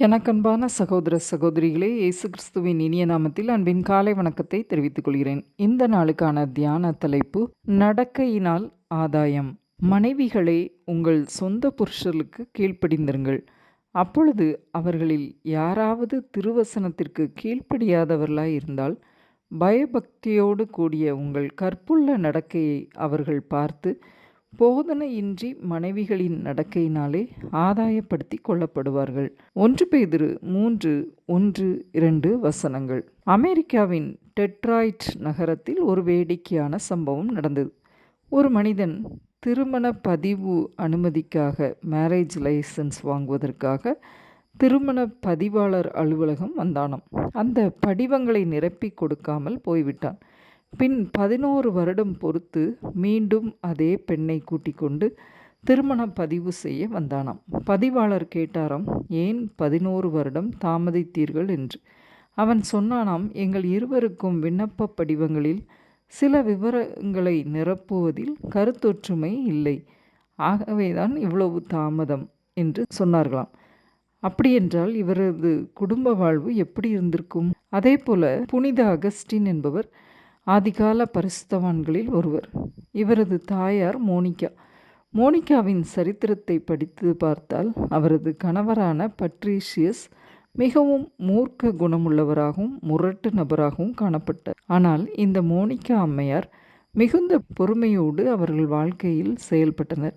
எனக்கன்பான சகோதர சகோதரிகளே இயேசு கிறிஸ்துவின் இனிய நாமத்தில் அன்பின் காலை வணக்கத்தை தெரிவித்துக் கொள்கிறேன். இந்த நாளுக்கான தியான தலைப்பு நடக்கையினால் ஆதாயம். மனைவிகளே உங்கள் சொந்த புருஷர்களுக்கு கீழ்ப்படிந்திருங்கள். அப்பொழுது அவர்களில் யாராவது திருவசனத்திற்கு கீழ்ப்படியாதவர்களாய் இருந்தால் பயபக்தியோடு கூடிய உங்கள் கற்புள்ள நடக்கையை அவர்கள் பார்த்து போதனையின்றி மனைவிகளின் நடக்கையினாலே ஆதாயப்படுத்தி கொள்ளப்படுவார்கள். ஒன்று பேதிரு மூன்று ஒன்று இரண்டு வசனங்கள். அமெரிக்காவின் டெட்ராய்ட் நகரத்தில் ஒரு வேடிக்கையான சம்பவம் நடந்தது. ஒரு மனிதன் திருமண பதிவு அனுமதிக்காக மேரேஜ் லைசன்ஸ் வாங்குவதற்காக திருமண பதிவாளர் அலுவலகம் வந்தானாம். அந்த படிவங்களை நிரப்பி கொடுக்காமல் போய்விட்டான். பின் பதினோரு வருடம் பொறுத்து மீண்டும் அதே பெண்ணை கூட்டிக் கொண்டு திருமணம் பதிவு செய்ய வந்தானாம். பதிவாளர் கேட்டாராம் ஏன் பதினோரு வருடம் தாமதித்தீர்கள் என்று? அவன் சொன்னானாம் எங்கள் இருவருக்கும் விண்ணப்ப படிவங்களில் சில விவரங்களை நிரப்புவதில் கருத்தொற்றுமை இல்லை. ஆகவேதான் இவ்வளவு தாமதம் என்று சொன்னார்களாம். அப்படியென்றால் இவரது குடும்ப வாழ்வு எப்படி இருந்திருக்கும்? அதே போல புனித அகஸ்டின் என்பவர் ஆதிகால பரிசுத்தவான்களில் ஒருவர். இவரது தாயார் மோனிகா. மோனிகாவின் சரித்திரத்தை படித்து பார்த்தால் அவரது கணவரான பட்ரீஷியஸ் மிகவும் மூர்க்க குணமுள்ளவராகவும் முரட்டு நபராகவும் காணப்பட்டார். ஆனால் இந்த மோனிகா அம்மையார் மிகுந்த பொறுமையோடு அவர்கள் வாழ்க்கையில் செயல்பட்டனர்.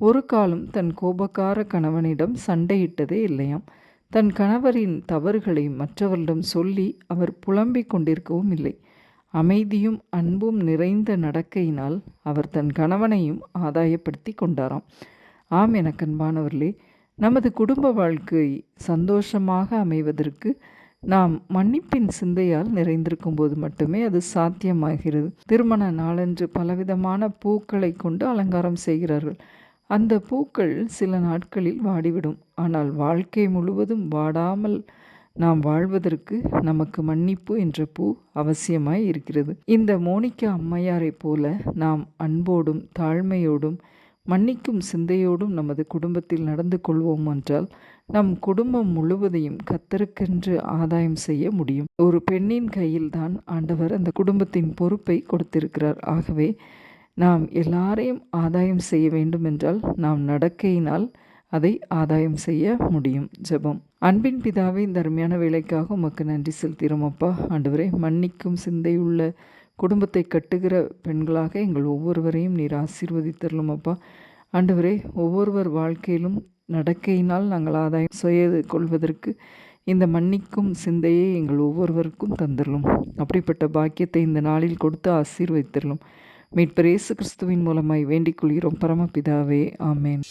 ஒரு காலம் தன் கோபக்கார கணவனிடம் சண்டையிட்டதே இல்லையாம். தன் கணவரின் தவறுகளை மற்றவரிடம் சொல்லி அவர் புலம்பிக் கொண்டிருக்கவும் இல்லை. அமைதியும் அன்பும் நிறைந்த நடக்கையினால் அவர் தன் கணவனையும் ஆதாயப்படுத்தி கொண்டாராம். ஆம் என கண்பானவர்களே நமது குடும்ப வாழ்க்கை சந்தோஷமாக அமைவதற்கு நாம் மன்னிப்பின் சிந்தையால் நிறைந்திருக்கும் போது மட்டுமே அது சாத்தியமாகிறது. திருமண நாளன்று பலவிதமான பூக்களை கொண்டு அலங்காரம் செய்கிறார்கள். அந்த பூக்கள் சில நாட்களில் வாடிவிடும். ஆனால் வாழ்க்கை முழுவதும் வாடாமல் நாம் வாழ்வதற்கு நமக்கு மன்னிப்பு என்ற பூ அவசியமாய் இருக்கிறது. இந்த மோனிகா அம்மையாரைப் போல நாம் அன்போடும் தாழ்மையோடும் மன்னிக்கும் சிந்தையோடும் நமது குடும்பத்தில் நடந்து கொள்வோம் என்றால் நம் குடும்பம் முழுவதையும் கத்தருக்கென்று ஆதாயம் செய்ய முடியும். ஒரு பெண்ணின் கையில்தான் ஆண்டவர் அந்த குடும்பத்தின் பொறுப்பை கொடுத்திருக்கிறார். ஆகவே நாம் எல்லாரையும் ஆதாயம் செய்ய வேண்டும் என்றால் நாம் நடக்கையினால் அதை ஆதாயம் செய்ய முடியும். ஜெபம். அன்பின் பிதாவே இந்த அருமையான வேலைக்காக உமக்கு நன்றி செலுத்திறோம் அப்பா. ஆண்டவரே மன்னிக்கும் சிந்தையுள்ள குடும்பத்தை கட்டுகிற பெண்களாக எங்கள் ஒவ்வொருவரையும் நீர் ஆசீர்வதித்தரலும் அப்பா. ஆண்டவரே ஒவ்வொருவர் வாழ்க்கையிலும் நடக்கையினால் நாங்கள் ஆதாயம் செய்து கொள்வதற்கு இந்த மன்னிக்கும் சிந்தையை எங்கள் ஒவ்வொருவருக்கும் தந்துடலும் அப்படிப்பட்ட பாக்கியத்தை இந்த நாளில் கொடுத்து ஆசீர்வதித்தரலும். இயேசு கிறிஸ்துவின் மூலமாய் வேண்டிக் கொள்கிறோம். பரமபிதாவே ஆமேன்.